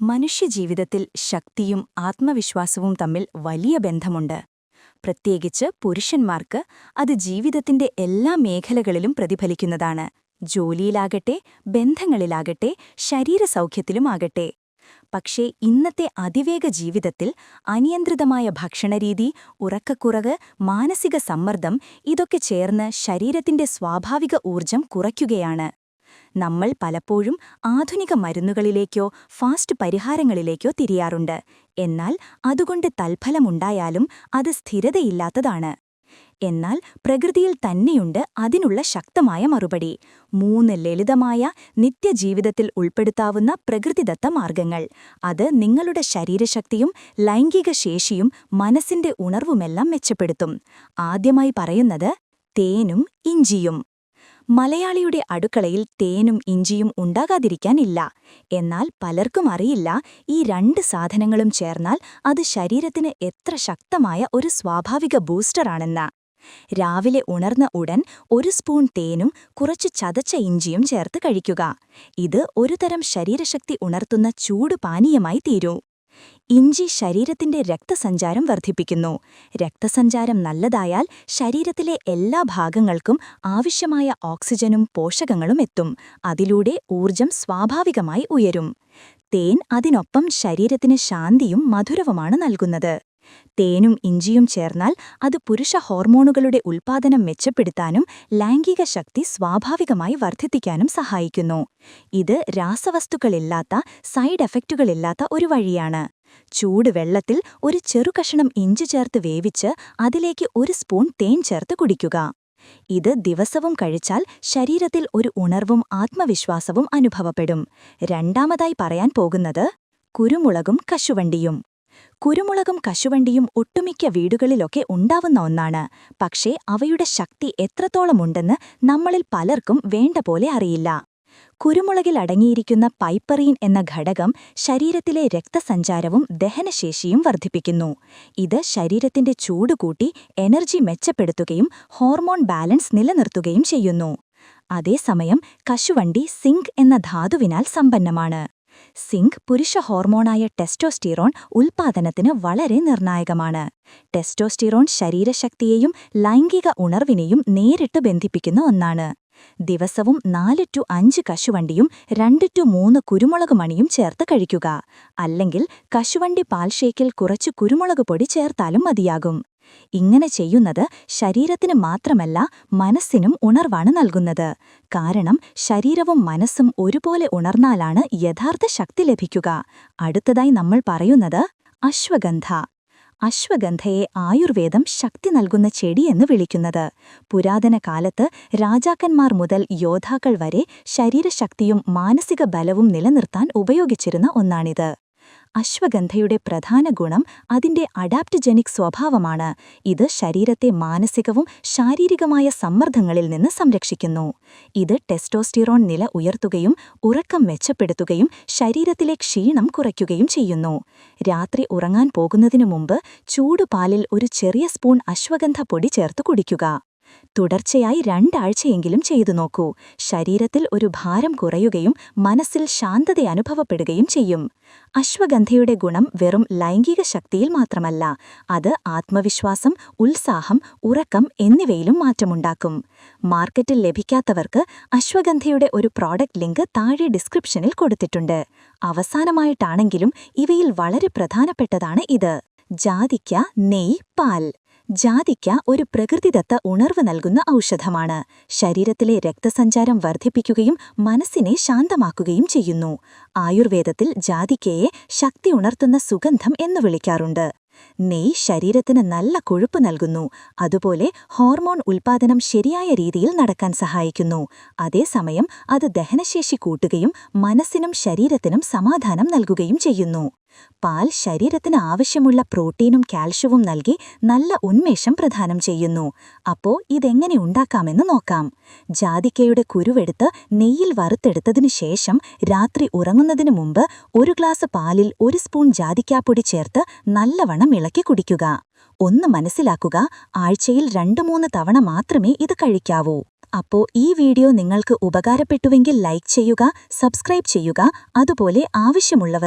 മനുഷ്യജീവിതത്തിൽ ശക്തിയും ആത്മവിശ്വാസവും തമ്മിൽ വലിയ ബന്ധമുണ്ട്. പ്രത്യേകിച്ച് പുരുഷന്മാർക്ക് അത് ജീവിതത്തിന്റെ എല്ലാ മേഖലകളിലും പ്രതിഫലിക്കുന്നതാണ്. ജോലിയിലാകട്ടെ ബന്ധങ്ങളിലാകട്ടെ ശരീരസൗഖ്യത്തിലുമാകട്ടെ. പക്ഷേ ഇന്നത്തെ അതിവേഗ ജീവിതത്തിൽ അനിയന്ത്രിതമായ ഭക്ഷണരീതി ഉറക്കക്കുറവ് മാനസിക സമ്മർദ്ദം ഇതൊക്കെ ചേർന്ന് ശരീരത്തിന്റെ സ്വാഭാവിക ഊർജം കുറയ്ക്കുകയാണ്. നമ്മൾ പലപ്പോഴും ആധുനിക മരുന്നുകളിലേക്കോ ഫാസ്റ്റ് പരിഹാരങ്ങളിലേക്കോ തിരിയാറുണ്ട്. എന്നാൽ അതുകൊണ്ട് തൽഫലമുണ്ടായാലും അത് സ്ഥിരതയില്ലാത്തതാണ്. എന്നാൽ പ്രകൃതിയിൽ തന്നെയുണ്ട് അതിനുള്ള ശക്തമായ മറുപടി. മൂന്ന് ലളിതമായ നിത്യജീവിതത്തിൽ ഉൾപ്പെടുത്താവുന്ന പ്രകൃതിദത്ത മാർഗങ്ങൾ. അത് നിങ്ങളുടെ ശരീരശക്തിയും ലൈംഗിക ശേഷിയും മനസ്സിന്റെ ഉണർവുമെല്ലാം മെച്ചപ്പെടുത്തും. ആദ്യമായി പറയുന്നത് തേനും ഇഞ്ചിയും. മലയാളിയുടെ അടുക്കളയിൽ തേനും ഇഞ്ചിയും ഉണ്ടാകാതിരിക്കാനില്ല. എന്നാൽ പലർക്കും അറിയില്ല ഈ രണ്ട് സാധനങ്ങളും ചേർന്നാൽ അത് ശരീരത്തിന് എത്ര ശക്തമായ ഒരു സ്വാഭാവിക ബൂസ്റ്ററാണെന്ന്. രാവിലെ ഉണർന്ന ഉടൻ ഒരു സ്പൂൺ തേനും കുറച്ച് ചതച്ച ഇഞ്ചിയും ചേർത്ത് കഴിക്കുക. ഇത് ഒരുതരം ശരീരശക്തി ഉണർത്തുന്ന ചൂടുപാനീയമായി തീരൂ. ഇഞ്ചി ശരീരത്തിന്റെ രക്തസഞ്ചാരം വർദ്ധിപ്പിക്കുന്നു. രക്തസഞ്ചാരം നല്ലതായാൽ ശരീരത്തിലെ എല്ലാ ഭാഗങ്ങൾക്കും ആവശ്യമായ ഓക്സിജനും പോഷകങ്ങളും എത്തും. അതിലൂടെ ഊർജം സ്വാഭാവികമായി ഉയരും. തേൻ അതിനൊപ്പം ശരീരത്തിന് ശാന്തിയും മധുരവുമാണ് നൽകുന്നത്. തേനും ഇഞ്ചിയും ചേർന്നാൽ അത് പുരുഷ ഹോർമോണുകളുടെ ഉൽപ്പാദനം മെച്ചപ്പെടുത്താനും ലൈംഗിക ശക്തി സ്വാഭാവികമായി വർദ്ധിപ്പിക്കാനും സഹായിക്കുന്നു. ഇത് രാസവസ്തുക്കളില്ലാത്ത സൈഡ് എഫക്റ്റുകളില്ലാത്ത ഒരു വഴിയാണ്. ചൂട് വെള്ളത്തിൽ ഒരു ചെറുകഷണം ഇഞ്ചി ചേർത്ത് വേവിച്ച് അതിലേക്ക് ഒരു സ്പൂൺ തേൻ ചേർത്ത് കുടിക്കുക. ഇത് ദിവസവും കഴിച്ചാൽ ശരീരത്തിൽ ഒരു ഉണർവും ആത്മവിശ്വാസവും അനുഭവപ്പെടും. രണ്ടാമതായി പറയാൻ പോകുന്നത് കുരുമുളകും കശുവണ്ടിയും. കുരുമുളകും കശുവണ്ടിയും ഒട്ടുമിക്ക വീടുകളിലൊക്കെ ഉണ്ടാവുന്ന ഒന്നാണ്. പക്ഷേ അവയുടെ ശക്തി എത്രത്തോളമുണ്ടെന്ന് നമ്മളിൽ പലർക്കും വേണ്ട പോലെ അറിയില്ല. കുരുമുളകിൽ അടങ്ങിയിരിക്കുന്ന പൈപ്പറീൻ എന്ന ഘടകം ശരീരത്തിലെ രക്തസഞ്ചാരവും ദഹനശേഷിയും വർദ്ധിപ്പിക്കുന്നു. ഇത് ശരീരത്തിന്റെ ചൂട് കൂട്ടി എനർജി മെച്ചപ്പെടുത്തുകയും ഹോർമോൺ ബാലൻസ് നിലനിർത്തുകയും ചെയ്യുന്നു. അതേസമയം കശുവണ്ടി സിങ്ക് എന്ന ധാതുവിനാൽ സമ്പന്നമാണ്. സിങ്ക് പുരുഷ ഹോർമോണായ ടെസ്റ്റോസ്റ്റിറോൺ ഉൽപാദനത്തിന് വളരെ നിർണായകമാണ്. ടെസ്റ്റോസ്റ്റിറോൺ ശരീരശക്തിയെയും ലൈംഗിക ഉണർവിനെയും നേരിട്ട് ബന്ധിപ്പിക്കുന്ന ഒന്നാണ്. ദിവസവും നാല് ടു അഞ്ച് കശുവണ്ടിയും രണ്ട് ടു മൂന്ന് കുരുമുളക് മണിയും ചേർത്ത് കഴിക്കുക. അല്ലെങ്കിൽ കശുവണ്ടി പാൽഷേക്കിൽ കുറച്ച് കുരുമുളക് പൊടി ചേർത്താലും മതിയാകും. ഇങ്ങനെ ചെയ്യുന്നത് ശരീരത്തിന് മാത്രമല്ല മനസ്സിനും ഉണർവാണ് നൽകുന്നത്. കാരണം ശരീരവും മനസ്സും ഒരുപോലെ ഉണർന്നാലാണ് യഥാർത്ഥ ശക്തി ലഭിക്കുക. അടുത്തതായി നമ്മൾ പറയുന്നത് അശ്വഗന്ധ. അശ്വഗന്ധയെ ആയുർവേദം ശക്തി നൽകുന്ന ചെടിയെന്ന് വിളിക്കുന്നത്. പുരാതന കാലത്ത് രാജാക്കന്മാർ മുതൽ യോദ്ധാക്കൾ വരെ ശരീരശക്തിയും മാനസിക ബലവും നിലനിർത്താൻ ഉപയോഗിച്ചിരുന്ന ഒന്നാണിത്. അശ്വഗന്ധയുടെ പ്രധാന ഗുണം അതിന്റെ അഡാപ്റ്റജനിക് സ്വഭാവമാണ്. ഇത് ശരീരത്തെ മാനസികവും ശാരീരികമായ സമ്മർദ്ദങ്ങളിൽ നിന്ന് സംരക്ഷിക്കുന്നു. ഇത് ടെസ്റ്റോസ്റ്റിറോൺ നില ഉയർത്തുകയും ഉറക്കം മെച്ചപ്പെടുത്തുകയും ശരീരത്തിലെ ക്ഷീണം കുറയ്ക്കുകയും ചെയ്യുന്നു. രാത്രി ഉറങ്ങാൻ പോകുന്നതിനു മുമ്പ് ചൂടുപാലിൽ ഒരു ചെറിയ സ്പൂൺ അശ്വഗന്ധ പൊടി ചേർത്ത് കുടിക്കുക. തുടർച്ചയായി രണ്ടാഴ്ചയെങ്കിലും ചെയ്തു നോക്കൂ. ശരീരത്തിൽ ഒരു ഭാരം കുറയുകയും മനസ്സിൽ ശാന്തത അനുഭവപ്പെടുകയും ചെയ്യും. അശ്വഗന്ധയുടെ ഗുണം വെറും ലൈംഗിക ശക്തിയിൽ മാത്രമല്ല അത് ആത്മവിശ്വാസം ഉത്സാഹം ഉറക്കം എന്നിവയിലും മാറ്റമുണ്ടാക്കും. മാർക്കറ്റിൽ ലഭിക്കാത്തവർക്ക് അശ്വഗന്ധയുടെ ഒരു പ്രോഡക്റ്റ് ലിങ്ക് താഴെ ഡിസ്ക്രിപ്ഷനിൽ കൊടുത്തിട്ടുണ്ട്. അവസാനമായിട്ടാണെങ്കിലും ഇവയിൽ വളരെ പ്രധാനപ്പെട്ടതാണ് ഇത്. ജാതിക്ക നെയ് പാൽ. ജാതിക്ക ഒരു പ്രകൃതിദത്ത ഉണർവ് നൽകുന്ന ഔഷധമാണ്. ശരീരത്തിലെ രക്തസഞ്ചാരം വർദ്ധിപ്പിക്കുകയും മനസ്സിനെ ശാന്തമാക്കുകയും ചെയ്യുന്നു. ആയുർവേദത്തിൽ ജാതിക്കയെ ശക്തി ഉണർത്തുന്ന സുഗന്ധം എന്ന് വിളിക്കാറുണ്ട്. നെയ് ശരീരത്തിന് നല്ല കൊഴുപ്പ് നൽകുന്നു. അതുപോലെ ഹോർമോൺ ഉൽപാദനം ശരിയായ രീതിയിൽ നടക്കാൻ സഹായിക്കുന്നു. അതേസമയം അത് ദഹനശേഷി കൂട്ടുകയും മനസ്സിനും ശരീരത്തിനും സമാധാനം നൽകുകയും ചെയ്യുന്നു. പാൽ ശരീരത്തിന് ആവശ്യമുള്ള പ്രോട്ടീനും കാൽഷ്യവും നൽകി നല്ല ഉന്മേഷം പ്രദാനം ചെയ്യുന്നു. അപ്പോ ഇതെങ്ങനെ ഉണ്ടാക്കാമെന്ന് നോക്കാം. ജാതിക്കയുടെ കുരുവെടുത്ത് നെയ്യിൽ വറുത്തെടുത്തതിനു ശേഷം രാത്രി ഉറങ്ങുന്നതിനു മുമ്പ് ഒരു ഗ്ലാസ് പാലിൽ ഒരു സ്പൂൺ ജാതിക്കാപ്പൊടി ചേർത്ത് നല്ലവണ്ണം ഇളക്കി കുടിക്കുക. ഒന്ന് മനസ്സിലാക്കുക ആഴ്ചയിൽ രണ്ടു മൂന്ന് തവണ മാത്രമേ ഇത് കഴിക്കാവൂ. അപ്പോ ഈ വീഡിയോ നിങ്ങൾക്ക് ഉപകാരപ്പെട്ടുവെങ്കിൽ ലൈക്ക് ചെയ്യുക സബ്സ്ക്രൈബ് ചെയ്യുക അതുപോലെ ആവശ്യമുള്ളവർക്ക്